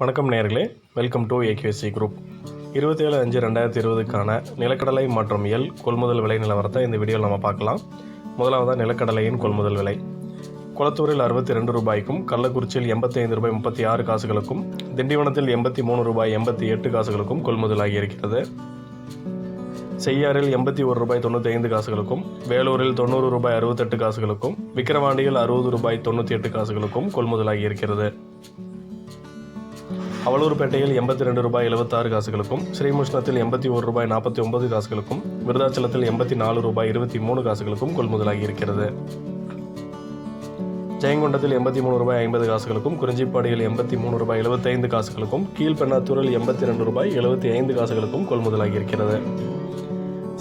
வணக்கம் நேர்களே welcome to AKC group இருபத்தேழு அஞ்சு ரெண்டாயிரத்தி இருபதுக்கான நிலக்கடலை மற்றும் எல் கொள்முதல் விலை நிலவரத்தை இந்த வீடியோவில் நம்ம பார்க்கலாம். முதலாவதாக நிலக்கடலையின் கொள்முதல் விலை. குளத்தூரில் அறுபத்தி ரெண்டு ரூபாய்க்கும் கள்ளக்குறிச்சியில் எண்பத்தி ஐந்து ரூபாய் முப்பத்தி ஆறு காசுகளுக்கும் திண்டிவனத்தில் எண்பத்தி மூணு ரூபாய் எண்பத்தி எட்டு காசுகளுக்கும் கொள்முதலாகி இருக்கிறது. செய்யாறில் எண்பத்தி ஒரு ரூபாய் தொண்ணூற்றி ஐந்து காசுகளுக்கும் வேலூரில் தொண்ணூறு ரூபாய் அறுபத்தெட்டு காசுகளுக்கும் விக்கிரவாண்டியில் அறுபது ரூபாய் தொண்ணூற்றி எட்டு காசுகளுக்கும் கொள்முதலாகி இருக்கிறது. அவலூர்பேட்டையில் எண்பத்தி ரெண்டு ரூபாய் எழுபத்தாறு காசுகளுக்கும் ஸ்ரீமுஷ்ணத்தில் எண்பத்தி ஒரு ரூபாய் நாற்பத்தி ஒன்பது காசுகளுக்கும் விருதாச்சலத்தில் எண்பத்தி நாலு ரூபாய் இருபத்தி மூணு காசுகளுக்கும் கொள்முதலாகி இருக்கிறது. ஜெயங்கொண்டத்தில் எண்பத்தி மூணு ரூபாய் ஐம்பது காசுகளுக்கும் குறிஞ்சிப்பாடியில் எண்பத்தி மூணு ரூபாய் எழுபத்தைந்து காசுகளுக்கும் கீழ்பெண்ணாத்தூரில் எண்பத்தி ரெண்டு ரூபாய் எழுபத்தி ஐந்து காசுகளுக்கும் கொள்முதலாகி இருக்கிறது.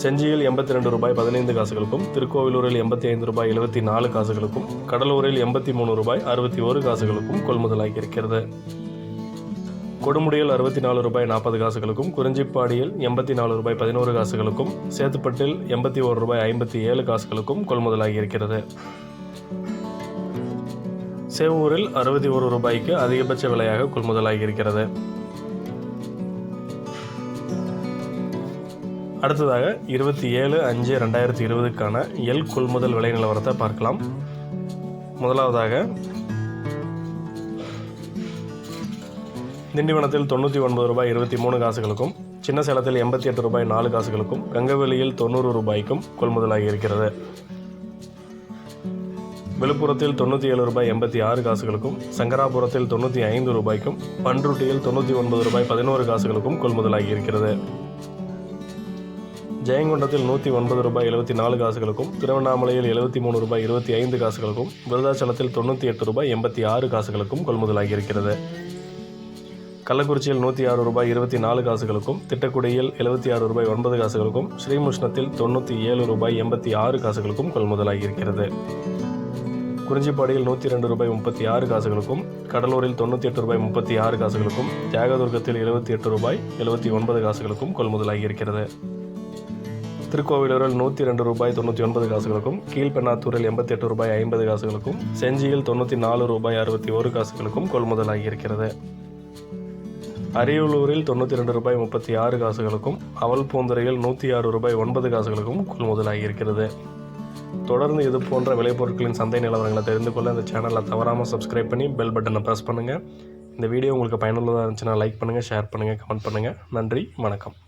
செஞ்சியில் எண்பத்தி ரெண்டு ரூபாய் பதினைந்து காசுகளுக்கும் திருக்கோவிலூரில் எண்பத்தி ஐந்து ரூபாய் எழுபத்தி நாலு காசுகளுக்கும் கடலூரில் எண்பத்தி மூணு ரூபாய் அறுபத்தி ஒரு காசுகளுக்கும் கொள்முதலாகி இருக்கிறது. கொடுமுடியில் அறுபத்தி நாலு ரூபாய் நாற்பது காசுகளுக்கும் குறிஞ்சிப்பாடியில் எண்பத்தி நாலு ரூபாய் பதினோரு காசுகளுக்கும் சேத்துப்பட்டில் எண்பத்தி ஒரு ரூபாய் ஐம்பத்தி ஏழு காசுகளுக்கும் கொள்முதலாகி இருக்கிறது சேவூரில் அறுபத்தி ஒரு ரூபாய்க்கு அதிகபட்ச விலையாக கொள்முதலாகி இருக்கிறது அடுத்ததாக இருபத்தி ஏழு அஞ்சு ரெண்டாயிரத்தி இருபதுக்கான எல் கொள்முதல் விலை நிலவரத்தை பார்க்கலாம். முதலாவதாக திண்டிவனத்தில் தொண்ணூற்றி ஒன்பது ரூபாய் இருபத்தி மூணு காசுகளுக்கும் சின்ன சேலத்தில் எண்பத்தி எட்டு ரூபாய் நாலு காசுகளுக்கும் கங்கவெளியில் தொண்ணூறு ரூபாய்க்கும் கொள்முதலாகி இருக்கிறது. விழுப்புரத்தில் தொண்ணூற்றி ஏழு ரூபாய் எண்பத்தி ஆறு காசுகளுக்கும் சங்கராபுரத்தில் தொண்ணூற்றி ஐந்து ரூபாய்க்கும் பன்ருட்டியில் தொண்ணூற்றி ஒன்பது ரூபாய் பதினோரு காசுகளுக்கும் கொள்முதலாகி இருக்கிறது. ஜெயங்கொண்டத்தில் நூற்றி ஒன்பது ரூபாய் எழுபத்தி நாலு காசுகளுக்கும் திருவண்ணாமலையில் எழுபத்தி மூணு ரூபாய் இருபத்தி ஐந்து காசுகளுக்கும் விருதாச்சலத்தில் தொண்ணூற்றி எட்டு ரூபாய் எண்பத்தி ஆறு காசுகளுக்கும் கொள்முதலாகி இருக்கிறது. கள்ளக்குறிச்சியில் நூற்றி ஆறு ரூபாய் இருபத்தி நாலு காசுகளுக்கும் திட்டக்குடியில் எழுபத்தி ஆறு ரூபாய் ஒன்பது காசுகளுக்கும் ஸ்ரீமுஷ்ணத்தில் தொண்ணூற்றி ஏழு ரூபாய் எண்பத்தி ஆறு காசுகளுக்கும் கொள்முதலாகியிருக்கிறது குறிஞ்சிப்பாடியில் நூற்றி ரெண்டு ரூபாய் முப்பத்தி ஆறு காசுகளுக்கும் கடலூரில் தொண்ணூற்றி எட்டு ரூபாய் முப்பத்தி ஆறு காசுகளுக்கும் தியாகதுர்கத்தில் எழுபத்தி எட்டு ரூபாய் எழுபத்தி ஒன்பது காசுகளுக்கும் கொள்முதலாகி இருக்கிறது. திருக்கோவிலூரில் நூற்றி ரெண்டு ரூபாய் தொண்ணூற்றி ஒன்பது காசுகளுக்கும் கீழ்பெண்ணாத்தூரில் எண்பத்தி எட்டு ரூபாய் ஐம்பது காசுகளுக்கும் செஞ்சியில் தொண்ணூற்றி நாலு ரூபாய் அறுபத்தி ஒரு காசுகளுக்கும் கொள்முதலாகி இருக்கிறது. அரியலூரில் தொண்ணூற்றி ரெண்டு ரூபாய் முப்பத்தி ஆறு காசுகளுக்கும் அவல்பூந்துறையில் நூற்றி ஆறு ரூபாய் ஒன்பது காசுகளுக்கும் கொள்முதலாகி இருக்கிறது தொடர்ந்து இது போன்ற விளைபொருட்களின் சந்தை நிலவரங்களை தெரிந்து கொள்ள இந்த சேனலை தவறாமல் சப்ஸ்கிரைப் பண்ணி பெல் பட்டனை ப்ரெஸ் பண்ணுங்கள் இந்த வீடியோ உங்களுக்கு பயனுள்ளதாக இருந்துச்சுன்னா லைக் பண்ணுங்கள் ஷேர் பண்ணுங்கள் கமெண்ட் பண்ணுங்கள் நன்றி வணக்கம்.